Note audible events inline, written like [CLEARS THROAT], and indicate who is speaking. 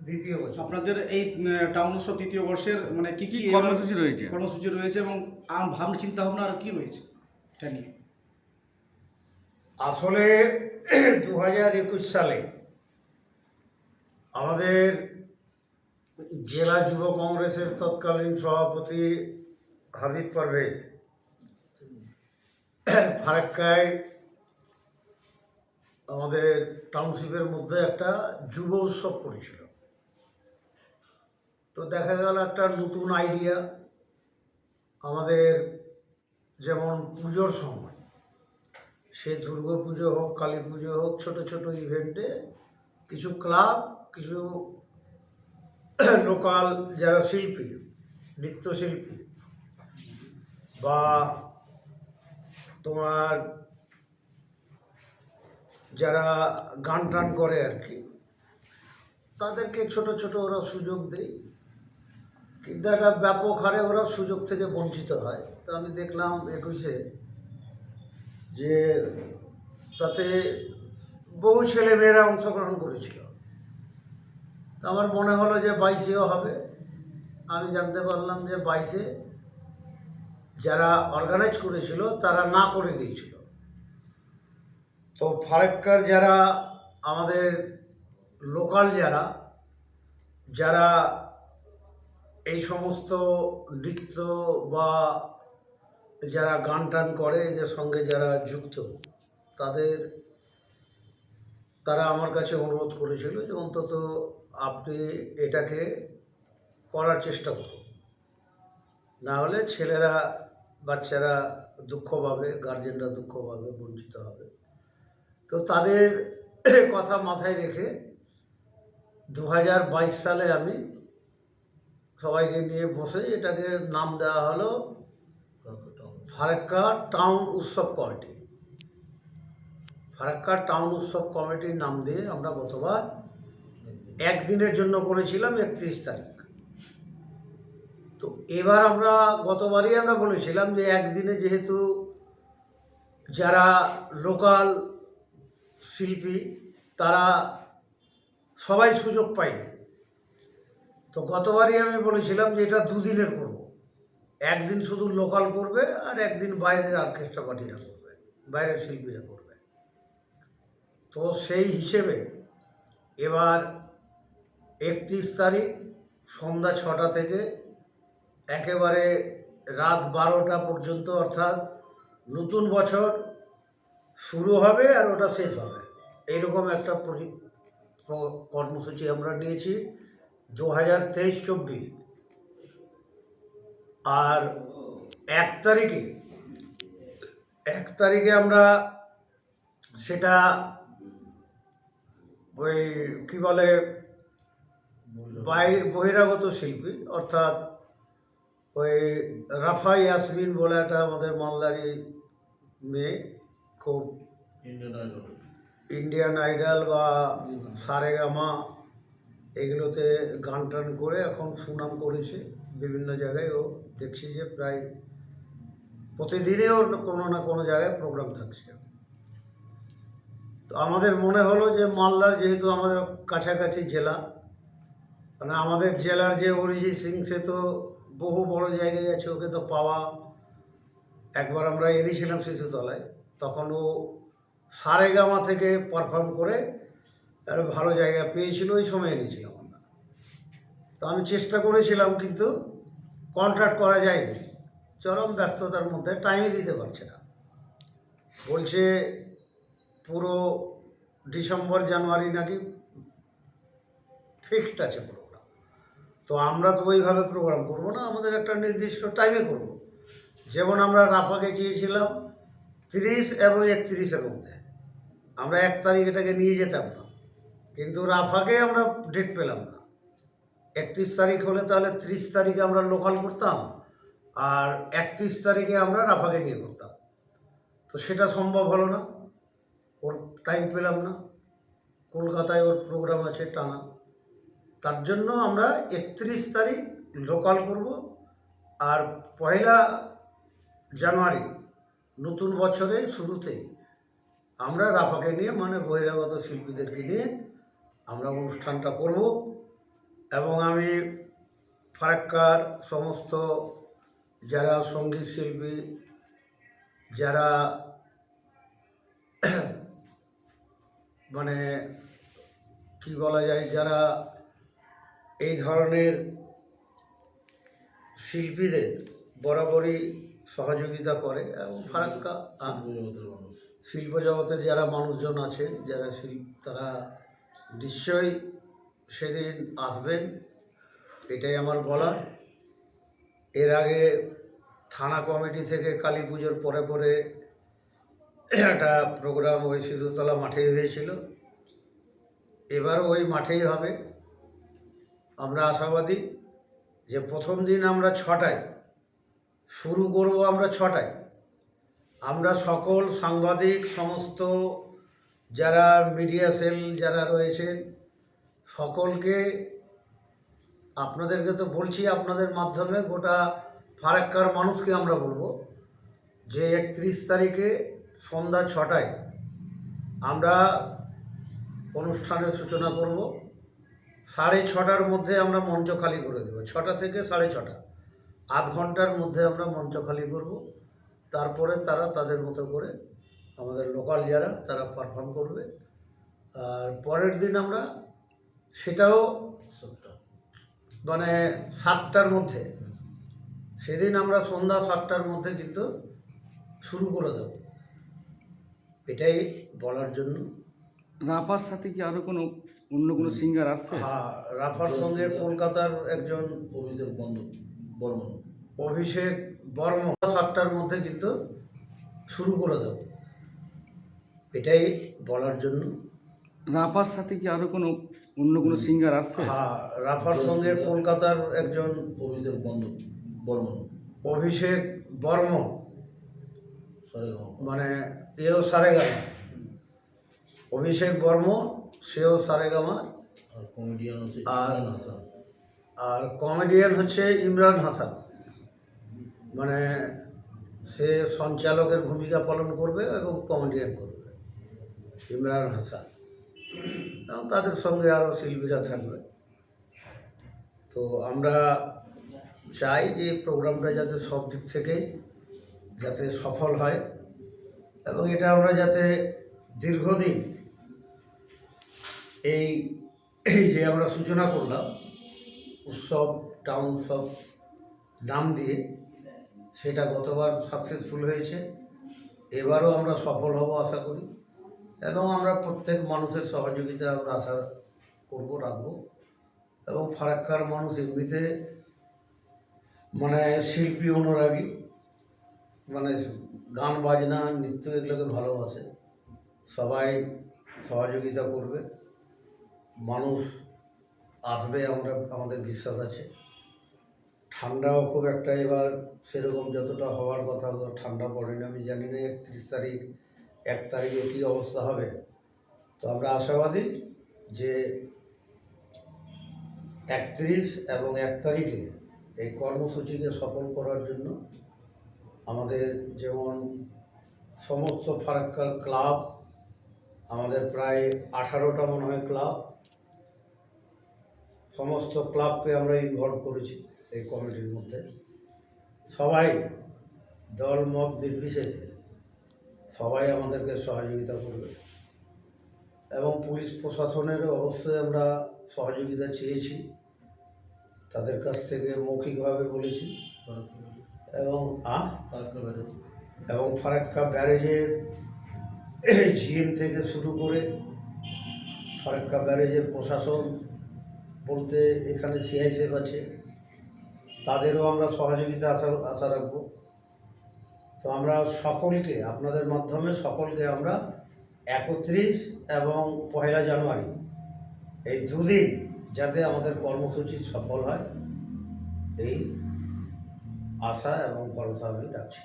Speaker 1: দ্বিতীয় বছর।
Speaker 2: আপনাদের এই টাউন উৎসব তৃতীয় বর্ষের মানে কি কি
Speaker 3: কি কর্মসূচি রয়েছে?
Speaker 2: কর্মসূচি রয়েছে এবং আম- ভাবনা চিন্তা ভাবনা আর কি রয়েছে? এটা নিয়ে।
Speaker 1: আসলে [CLEARS THROAT] দু হাজার একুশ সালে আমাদের জেলা যুব কংগ্রেসের তৎকালীন সভাপতি হাবিব পারভেজ [CLEARS THROAT] ফারাক্কায় আমাদের টাউনশিপের মধ্যে একটা যুব উৎসব করেছিল। তো দেখা গেল একটা নতুন আইডিয়া আমাদের যেমন পুজোর সময়। সে দুর্গা পুজো হোক, কালী পুজো হোক, ছোট ছোট ইভেন্টে কিছু ক্লাব কিছু লোকাল যারা শিল্পী, নৃত্যশিল্পী বা তোমার যারা গান টান করে আর কি, তাদেরকে ছোট ছোট ওরা সুযোগ দেয়। কিন্তু একটা ব্যাপক হারে ওরা সুযোগ থেকে বঞ্চিত হয়। তো আমি দেখলাম একুশে যে তাতে বহু ছেলে মেয়েরা অংশগ্রহণ করেছিল। তো আমার মনে হলো যে বাইশেও হবে। আমি জানতে পারলাম যে বাইশে যারা অর্গানাইজ করেছিল, তারা না করে দিয়েছিল। তো ফারাক্কার যারা, আমাদের লোকাল যারা যারা এই সমস্ত নৃত্য বা যারা গান টান করে, এদের সঙ্গে যারা যুক্ত, তাদের, তারা আমার কাছে অনুরোধ করেছিল যে অন্তত আপনি এটাকে করার চেষ্টা করুন। না হলে ছেলেরা, বাচ্চারা দুঃখ পাবে গার্জেনরা দুঃখ পাবে, বঞ্চিত হবে। তো তাদের কথা মাথায় রেখে দু হাজার বাইশ সালে আমি সবাইকে নিয়ে বসে এটাকে নাম দেওয়া হলো ফারাক্কা টাউন উৎসব কমিটি। ফারাক্কা টাউন উৎসব কমিটির নাম দিয়ে আমরা গতবার একদিনের জন্য করেছিলাম একত্রিশ তারিখ। তো এবার আমরা গতবারই আমরা বলেছিলাম যে একদিনে যেহেতু যারা লোকাল শিল্পী তারা সবাই সুযোগ পায়নি। তো গতবারই আমি বলেছিলাম যে এটা দুদিনের করব। একদিন শুধু লোকাল করবে আর একদিন বাইরের অর্কেস্ট্রা পার্টিরা করবে, বাইরের শিল্পীরা করবে। তো সেই হিসেবে এবার একত্রিশ তারিখ সন্ধ্যা ছটা থেকে একেবারে রাত বারোটা পর্যন্ত অর্থাৎ নতুন বছর শুরু হবে আর ওটা শেষ হবে। এইরকম একটা কর্মসূচি আমরা নিয়েছি। দু হাজার তেইশ চব্বিশ। আর এক তারিখে এক তারিখে আমরা সেটা ওই কি বলে বাইরে বহিরাগত শিল্পী অর্থাৎ ওই রাফা ইয়াসমিন বলে একটা আমাদের মালদারি মেয়ে খুব ইন্ডিয়ান আইডল বা সারেগামা এগুলোতে গান টান করে এখন সুনাম করেছে। বিভিন্ন জায়গায় ও দেখছি যে প্রায় প্রতিদিনই ওর কোনো না কোনো জায়গায় প্রোগ্রাম থাকছে। তো আমাদের মনে হলো যে মালদার যেহেতু আমাদের কাছাকাছি জেলা মানে আমাদের জেলার যে অরিজিৎ সিং, সে তো বহু বড় জায়গায় আছে, ওকে তো পাওয়া একবার আমরা এনেছিলাম শিশুতলায়, তখন ও সারেগামা থেকে পারফর্ম করে একটা ভালো জায়গা পেয়েছিল, ওই সময় এনেছিলাম আমরা। তো আমি চেষ্টা করেছিলাম, কিন্তু কন্ট্রাক্ট করা যায়নি। চরম ব্যস্ততার মধ্যে টাইমই দিতে পারছে না। বলছে, পুরো ডিসেম্বর, জানুয়ারি নাকি ফিক্সড আছে প্রোগ্রাম তো আমরা তো ওইভাবে প্রোগ্রাম করব না, আমাদের একটা নির্দিষ্ট টাইমে করব। যেমন আমরা রাফাকে চেয়েছিলাম, তিরিশ এবং একত্রিশের মধ্যে। আমরা এক তারিখ এটাকে নিয়ে যেতাম না। কিন্তু রাফাকে আমরা ডেট পেলাম না। একত্রিশ তারিখ হলে তাহলে ত্রিশ তারিখে আমরা লোকাল করতাম আর একত্রিশ তারিখে আমরা রাফাকে নিয়ে করতাম। তো সেটা সম্ভব হলো না। ওর টাইম পেলাম না। কলকাতায় ওর প্রোগ্রাম আছে টানা। তার জন্য আমরা একত্রিশ তারিখ লোকাল করব। আর পয়লা জানুয়ারি নতুন বছরে শুরুতে আমরা রাফাকে নিয়ে মানে বহিরাগত শিল্পীদেরকে নিয়ে আমরা অনুষ্ঠানটা করব এবং আমি ফারাক্কার সমস্ত যারা সংগীত শিল্পী যারা মানে কি বলা যায় যারা এই ধরনের শিল্পীদের বরাবরই সহযোগিতা করে এবং ফারাক্কা শিল্প জগতের যারা মানুষজন আছেন যারা শিল্প তারা নিশ্চয়ই সেদিন আসবেন, এটাই আমার বলা এর আগে থানা কমিটি থেকে কালী পুজোর পরে পরে একটা প্রোগ্রাম ওই শিশুতলা মাঠেই হয়েছিল। এবারও ওই মাঠেই হবে। আমরা আশাবাদী যে প্রথম দিন আমরা ছটায়, শুরু করব আমরা ছটায়। আমরা সকল সাংবাদিক, সমস্ত যারা মিডিয়া সেল যারা রয়েছেন, সকলকে আপনাদেরকে তো বলছি, আপনাদের মাধ্যমে গোটা ফারাক্কার মানুষকে আমরা বলব যে একত্রিশ তারিখে সন্ধ্যা ছটায় আমরা অনুষ্ঠানের সূচনা করব। সাড়ে ছটার মধ্যে আমরা মঞ্চ খালি করে দেবো। ছটা থেকে সাড়ে ছটা। আধ ঘণ্টার মধ্যে আমরা মঞ্চ খালি করব। তারপরে তারা তাদের মতো করে আমাদের লোকাল যারা তারা পারফর্ম করবে। আর পরের দিন আমরা সেটাও মানে সাতটার মধ্যে সেদিন আমরা সন্ধ্যা সাতটার মধ্যে কিন্তু শুরু করে দেব। এটাই বলার জন্য।
Speaker 2: রাফার সাথে কি আরও কোনো অন্য কোনো সিঙ্গার আসছে
Speaker 1: হ্যাঁ রাফার সঙ্গে কলকাতার একজন
Speaker 3: অভিষেক বন্ধু বর্মন।
Speaker 1: অভিষেক বর্ম সাতটার মধ্যে কিন্তু শুরু করে দেব। এটাই বলার জন্য।
Speaker 2: রাফার সাথে কি আরও কোনো অন্য কোনো সিঙ্গার আসছে?
Speaker 1: হ্যাঁ রাফার সঙ্গে কলকাতার একজন
Speaker 3: অভিষেক বন্ধু বর্মন।
Speaker 1: অভিষেক বর্ম মানে এও সারেগামা অভিষেক বর্ম সেও সারেগামা
Speaker 3: আর কমেডিয়ান হচ্ছে ইমরান হাসান।
Speaker 1: আর কমেডিয়ান হচ্ছে ইমরান হাসান। মানে সে সঞ্চালকের ভূমিকা পালন করবে এবং কমেডিয়ান করবে। ইমরান হাসান। এবং তাদের সঙ্গে আরও শিল্পীরা থাকবে। তো আমরা চাই যে প্রোগ্রামটা যাতে সব দিক থেকে যাতে সফল হয় এবং এটা আমরা যাতে দীর্ঘদিন এই এই যে আমরা সূচনা করলাম, উৎসব টাউন উৎসব নাম দিয়ে সেটা গতবার সাকসেসফুল হয়েছে। এবারও আমরা সফল হব আশা করি। এবং আমরা প্রত্যেক মানুষের সহযোগিতা আমরা আশা করব, রাখব। এবং ফারাক্কার মানুষ এমনিতে মানে শিল্পী অনুরাগী মানে গান, বাজনা, নৃত্য এগুলোকে ভালোবাসে। সবাই সহযোগিতা করবে। মানুষ আসবে, আমরা, আমাদের বিশ্বাস আছে। ঠান্ডাও খুব একটা এবার সেরকম যতটা হওয়ার কথা, ঠান্ডা পড়েনি, আমি জানি না, একত্রিশ তারিখ এক তারিখে কী অবস্থা হবে? তো আমরা আশাবাদী যে একত্রিশ এবং এক তারিখে এই কর্মসূচিকে সফল করার জন্য আমাদের যেমন সমস্ত ফারাক্কার ক্লাব, আমাদের প্রায় আঠারোটা মনে হয় ক্লাব, সমস্ত ক্লাবকে আমরা ইনভলভ করেছি এই কমিটির মধ্যে। সবাই দল মত নির্বিশেষে সবাই আমাদেরকে সহযোগিতা করবে। এবং পুলিশ প্রশাসনের অবশ্যই আমরা সহযোগিতা চেয়েছি। তাদের কাছ থেকে মৌখিকভাবে বলেছি। এবং আ এবং ফারাক্কা ব্যারেজের জিএম থেকে শুরু করে ফারাক্কা ব্যারেজের প্রশাসন বলতে এখানে সিআইসেফ আছে। তাদেরও আমরা সহযোগিতা আশা আশা রাখব। তো আমরা সকলকে, আপনাদের মাধ্যমে সকলকে আমরা একত্রিশ এবং পয়লা জানুয়ারি এই দুদিন যাতে আমাদের কর্মসূচি সফল হয়, এই আশা এবং ভরসা আমি রাখছি।